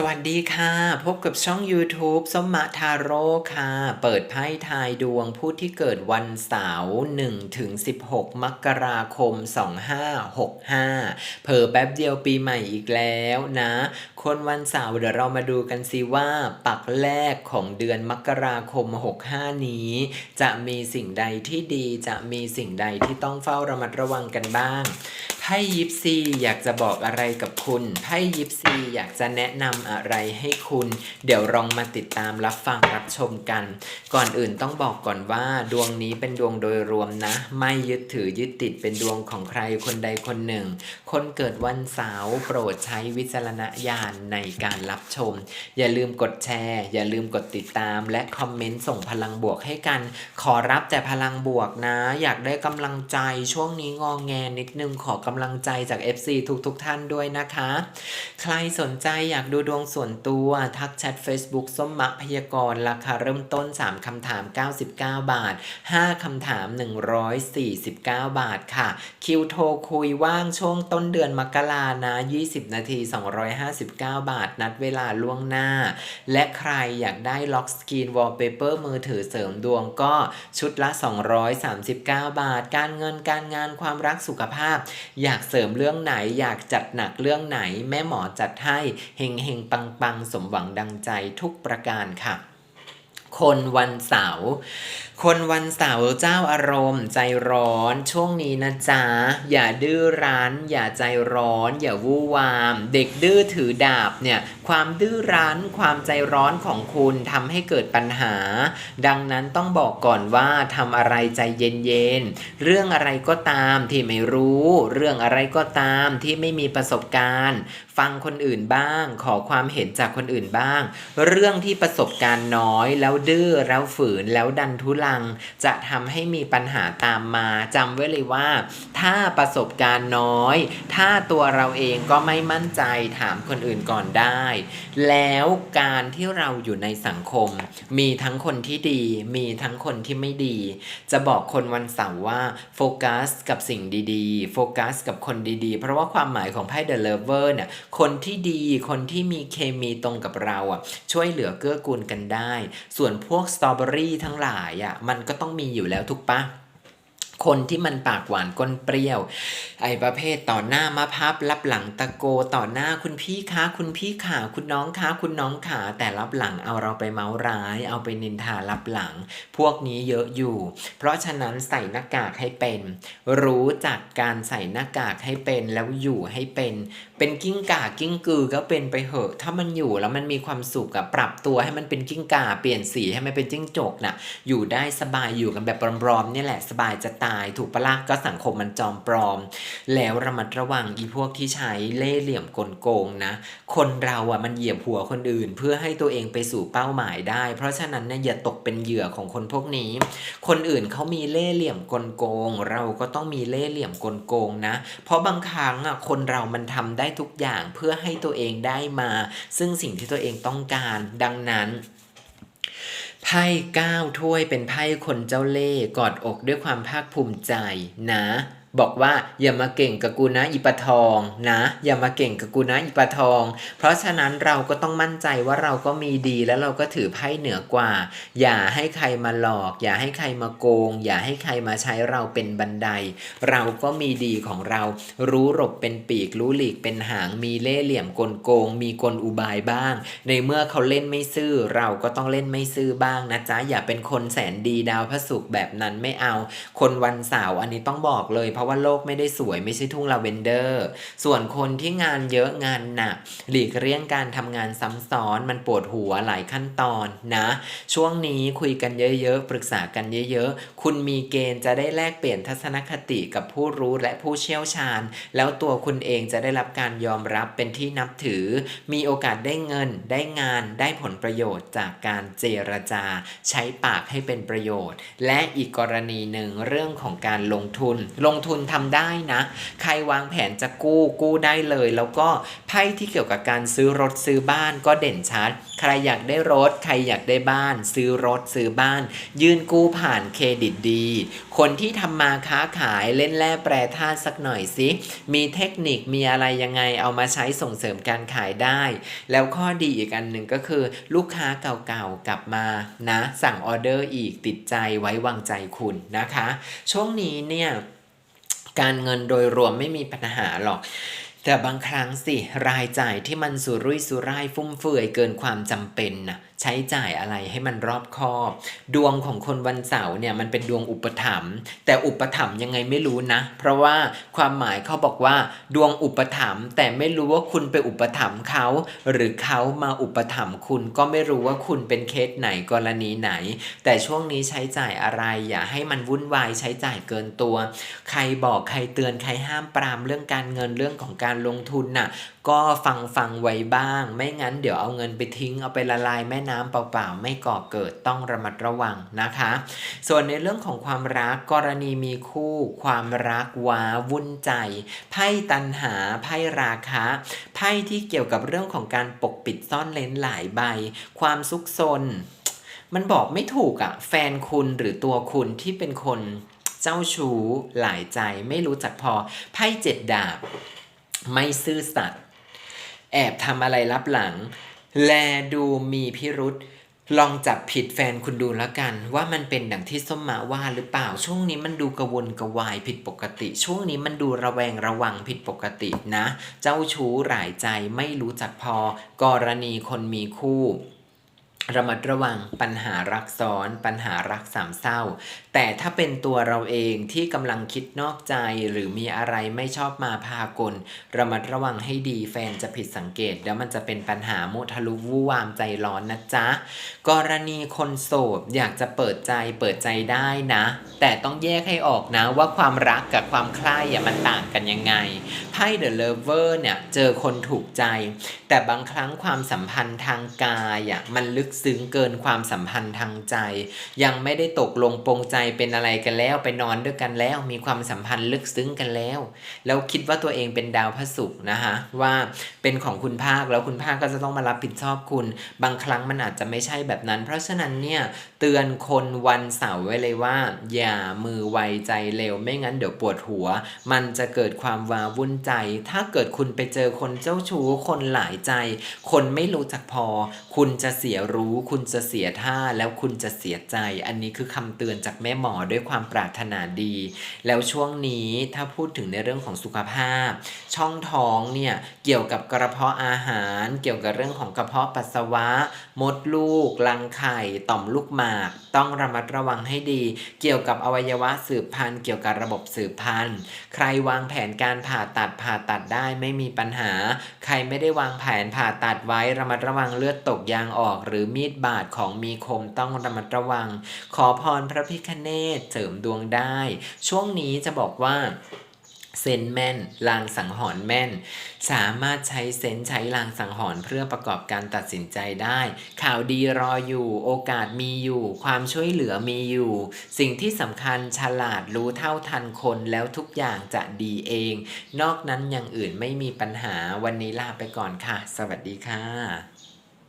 สวัสดีค่ะ พบกับช่อง YouTube สมมะทาโร่ค่ะ เปิดไพ่ทายดวงผู้ที่เกิดวันเสาร์1ถึง16 มกราคม 2565 เผอแป๊บเดียวปีใหม่อีกแล้วนะ คนวันเสาร์เดี๋ยวเรามาดูกันสิว่าปักแรกของเดือนมกราคม 65 นี้ จะมีสิ่งใดที่ดีจะมีสิ่งใดที่ต้องเฝ้าระมัดระวังกันบ้างไพ่ยิปซีอยากจะบอกอะไรกับคุณไพ่ยิปซีอยากจะแนะนำอะไรให้คุณ เดี๋ยวลองมาติดตามรับฟังรับชมกัน ก่อนอื่นต้องบอกก่อนว่า ดวงนี้เป็นดวงโดยรวมนะ ไม่ยึดถือยึดติดเป็นดวงของใครคนใดคนหนึ่ง คนเกิดวันเสาร์โปรดใช้วิจารณญาณในการรับชม อย่าลืมกดแชร์ อย่าลืมกดติดตาม และคอมเมนต์ส่งพลังบวกให้กัน ขอรับแต่พลังบวกนะ อยากได้กำลังใจช่วงนี้งองแงนิดนึงขอกำลังใจจาก FC ทุกๆทท่านด้วยนะคะ ใครสนใจอยากดูดวงส่วนตัวทักแชท Facebook ส้มมะพยากรณ์ราคาเริ่มต้น 3 คำถาม 99 บาท 5 คำถาม 149 บาทค่ะ คิวโทรคุยว่างช่วงต้นเดือนมกรานะ 20 นาที 259 บาท นัดเวลาล่วงหน้า และใครอยากได้ล็อกสกรีนวอลเปเปอร์มือถือเสริมดวงก็ชุดละ 239 บาท การเงินการงานความรักสุขภาพ อยากเสริมเรื่องไหนอยากจัดหนักเรื่องไหน แม่หมอจัดให้เฮงเฮงงปังๆ สมหวังดังใจทุกประการค่ะ คนวันเสาร์คนวันเสาร์เจ้าอารมณ์ ใจร้อนช่วงนี้นะจ๊ะ อย่าดื้อรั้น อย่าใจร้อน อย่าวู่วาม เด็กดื้อถือดาบเนี่ยความดื้อรั้น ความใจร้อนของคุณทำให้เกิดปัญหา ดังนั้นต้องบอกก่อนว่าทำอะไรใจเย็นๆ เรื่องอะไรก็ตามที่ไม่รู้ เรื่องอะไรก็ตามที่ไม่มีประสบการณ์ ฟังคนอื่นบ้าง ขอความเห็นจากคนอื่นบ้าง เรื่องที่ประสบการณ์น้อยแล้วดื้อแล้วฝืนแล้วดันทุลัง จะทำให้มีปัญหาตามมาจำไว้เลยว่า ถ้าประสบการณ์น้อย ถ้าตัวเราเองก็ไม่มั่นใจถามคนอื่นก่อนได้ แล้วการที่เราอยู่ในสังคม มีทั้งคนที่ดี มีทั้งคนที่ไม่ดี จะบอกคนวันเสาร์ว่าโฟกัสกับสิ่งดีๆ โฟกัสกับคนดีๆ เพราะว่าความหมายของไพ่ The Lover เนี่ยคนที่ดีคนที่มีเคมีตรงกับเราอะช่วยเหลือเกื้อกูลกันได้ ส่วนพวกสตรอเบอรี่ทั้งหลายอะมันก็ต้องมีอยู่แล้วถูกปะคนที่มันปากหวานก้นเปรี้ยว ไอ้ประเภทต่อหน้ามาพับรับหลังตะโกต่อหน้าคุณพี่คะคุณพี่ขาคุณน้องคะคุณน้องขาแต่รับหลังเอาเราไปเมาร้าย เอาไปนินทารับหลัง พวกนี้เยอะอยู่ เพราะฉะนั้นใส่หน้ากากให้เป็น รู้จักการใส่หน้ากากให้เป็นแล้วอยู่ให้เป็น เป็นกิ้งก่ากิ้งกือก็เป็นไปเหอะ ถ้ามันอยู่แล้วมันมีความสุขอะปรับตัวให้มันเป็นกิ้งก่าเปลี่ยนสีให้มันเป็นจิ้งจกน่ะ อยู่ได้สบายอยู่กันแบบปลอมๆนี่แหละสบายจะตายถูกปะล่ะก็สังคมมันจอมปลอม แล้วระมัดระวังอีพวกที่ใช้เล่ห์เหลี่ยมกลโกงนะคนเราอะมันเหยียบหัวคนอื่น เพื่อให้ตัวเองไปสู่เป้าหมายได้ เพราะฉะนั้นเนี่ยอย่าตกเป็นเหยื่อของคนพวกนี้ คนอื่นเขามีเล่ห์เหลี่ยมกลโกง เราก็ต้องมีเล่ห์เหลี่ยมกลโกงนะ เพราะบางครั้งอะคนเรามันทำได้ทุกอย่างเพื่อให้ตัวเองได้มา ซึ่งสิ่งที่ตัวเองต้องการดังนั้นไพ่ก้าวถ้วยเป็นไพ่คนเจ้าเล่ห์กอดอกด้วยความภาคภูมิใจนะ บอกว่าอย่ามาเก่งกับกูนะอีปะทองนะ อย่ามาเก่งกับกูนะอีปะทอง เพราะฉะนั้นเราก็ต้องมั่นใจว่าเราก็มีดีแล้วเราก็ถือไพ่เหนือกว่า อย่าให้ใครมาหลอก อย่าให้ใครมาโกง อย่าให้ใครมาใช้เราเป็นบันได เราก็มีดีของเรา รู้หลบเป็นปีก รู้หลีกเป็นหาง มีเล่เหลี่ยมกลโกง มีกลอุบายบ้าง ในเมื่อเขาเล่นไม่ซื่อ เราก็ต้องเล่นไม่ซื่อบ้างนะจ๊ะอย่าเป็นคนแสนดีดาวพระศุกร์แบบนั้นไม่เอา คนวันเสาร์อันนี้ต้องบอกเลยเพราะว่าโลกไม่ได้สวยไม่ใช่ทุ่งลาเวนเดอร์ ส่วนคนที่งานเยอะงานหนักหลีกเลี่ยงการทำงานซ้ำซ้อนมันปวดหัวหลายขั้นตอนนะ ช่วงนี้คุยกันเยอะๆ ปรึกษากันเยอะๆ คุณมีเกณฑ์จะได้แลกเปลี่ยนทัศนคติกับผู้รู้และผู้เชี่ยวชาญ แล้วตัวคุณเองจะได้รับการยอมรับเป็นที่นับถือ มีโอกาสได้เงิน ได้งานได้ผลประโยชน์จากการเจรจา ใช้ปากให้เป็นประโยชน์ และอีกกรณีหนึ่งเรื่องของการลงทุนลงทุนทุนทำได้นะ ใครวางแผนจะกู้กู้ได้เลย แล้วก็ไพ่ที่เกี่ยวกับการซื้อรถซื้อบ้านก็เด่นชัด ใครอยากได้รถ ใครอยากได้บ้าน ซื้อรถซื้อบ้าน ยื่นกู้ผ่านเครดิตดี คนที่ทำมาค้าขายเล่นแร่แปรธาตุสักหน่อยสิมีเทคนิคมีอะไรยังไงเอามาใช้ส่งเสริมการขายได้ แล้วข้อดีอีกอันหนึ่งก็คือ ลูกค้าเก่าๆกลับมานะ สั่งออเดอร์อีกติดใจไว้วางใจคุณนะคะ ช่วงนี้เนี่ย การเงินโดยรวมไม่มีปัญหาหรอก แต่บางครั้งสิ รายจ่ายที่มันสุรุ่ยสุร่ายฟุ่มเฟือยเกินความจำเป็นน่ะ ใช้จ่ายอะไรให้มันรอบคอบ ดวงของคนวันเสาร์เนี่ยมันเป็นดวงอุปถัมภ์แต่อุปถัมภ์ยังไงไม่รู้นะ เพราะว่าความหมายเขาบอกว่า ดวงอุปถัมภ์แต่ไม่รู้ว่าคุณไปอุปถัมภ์เขาหรือเขามาอุปถัมภ์คุณก็ไม่รู้ว่าคุณเป็นเคสไหนกรณีไหน แต่ช่วงนี้ใช้จ่ายอะไร อย่าให้มันวุ่นวายใช้จ่ายเกินตัว ใครบอกใครเตือนใครห้ามปรามเรื่องการเงินเรื่องของการลงทุนน่ะ ก็ฟังฟังไว้บ้าง ไม่งั้นเดี๋ยวเอาเงินไปทิ้งเอาไปละลายแม่น้ำเปล่าๆ ไม่ก่อเกิดต้องระมัดระวังนะคะ ส่วนในเรื่องของความรักกรณีมีคู่ ความรักว้าวุ่นใจไพ่ตันหาไพ่ราคะ ไพ่ที่เกี่ยวกับเรื่องของการปกปิดซ่อนเลนหลายใบ ความซุกซน มันบอกไม่ถูกอะแฟนคุณหรือตัวคุณที่เป็นคนเจ้าชู้หลายใจไม่รู้จักพอไพ่เจ็ดดาบ ไม่ซื่อสัตย์ แอบทำอะไรลับหลัง แลดูมีพิรุษลองจับผิดแฟนคุณดูแล้วกัน ว่ามันเป็นดังที่ส้มมาว่าหรือเปล่าช่วงนี้มันดูกระวนกระวายผิดปกติ ช่วงนี้มันดูระแวงระวังผิดปกตินะ เจ้าชู้หลายใจไม่รู้จักพอกรณีคนมีคู่ ระมัดระวังปัญหารักซ้อน ปัญหารักสามเศร้า แต่ถ้าเป็นตัวเราเองที่กำลังคิดนอกใจหรือมีอะไรไม่ชอบมาพากล ระมัดระวังให้ดีแฟนจะผิดสังเกต แล้วมันจะเป็นปัญหามุทะลุวู่วามใจร้อนนะจ๊ะ กรณีคนโสดอยากจะเปิดใจเปิดใจได้นะ แต่ต้องแยกให้ออกนะว่าความรักกับความใคร่อะมันต่างกันยังไงไพ่เดอะเลเวอร์เนี่ยเจอคนถูกใจ แต่บางครั้งความสัมพันธ์ทางกายอะมันลึกซึ้งเกินความสัมพันธ์ทางใจ ยังไม่ได้ตกลงปรงใจเป็นอะไรกันแล้ว ไปนอนด้วยกันแล้ว มีความสัมพันธ์ลึกซึ้งกันแล้ว แล้วคิดว่าตัวเองเป็นดาวพระศุกร์นะคะว่าเป็นของคุณภาคแล้วคุณภาคก็จะต้องมารับผิดชอบคุณ บางครั้งมันอาจจะไม่ใช่แบบนั้น เพราะฉะนั้นเนี่ยเตือนคนวันเสาร์ไว้เลยว่า อย่ามือไวใจเร็วไม่งั้นเดี๋ยวปวดหัว มันจะเกิดความวาวุ่นใจ ถ้าเกิดคุณไปเจอคนเจ้าชู้คนหลายใจ คนไม่รู้จักพอ คุณจะเสียรู้ คุณจะเสียท่าแล้วคุณจะเสียใจ อันนี้คือคำเตือนจากแม่หมอด้วยความปรารถนาดี แล้วช่วงนี้ถ้าพูดถึงในเรื่องของสุขภาพ ช่องท้องเนี่ยเกี่ยวกับกระเพาะอาหาร เกี่ยวกับเรื่องของกระเพาะปัสสาวะ มดลูกรังไข่ต่อมลูกหมากต้องระมัดระวังให้ดี เกี่ยวกับอวัยวะสืบพันธุ์เกี่ยวกับระบบสืบพันธุ์ ใครวางแผนการผ่าตัดผ่าตัดได้ไม่มีปัญหา ใครไม่ได้วางแผนผ่าตัดไว้ระมัดระวังเลือดตกยางออก หรือมีดบาดของมีคมต้องระมัดระวัง ขอพรพระพิคเนตเสริมดวงได้ ช่วงนี้จะบอกว่า เซนแม่นลางสังหรณ์แม่น สามารถใช้เซนใช้ลางสังหรณ์เพื่อประกอบการตัดสินใจได้ ข่าวดีรออยู่ โอกาสมีอยู่ ความช่วยเหลือมีอยู่ สิ่งที่สำคัญฉลาดรู้เท่าทันคนแล้วทุกอย่างจะดีเอง นอกนั้นอย่างอื่นไม่มีปัญหาวันนี้ลาไปก่อนค่ะ สวัสดีค่ะ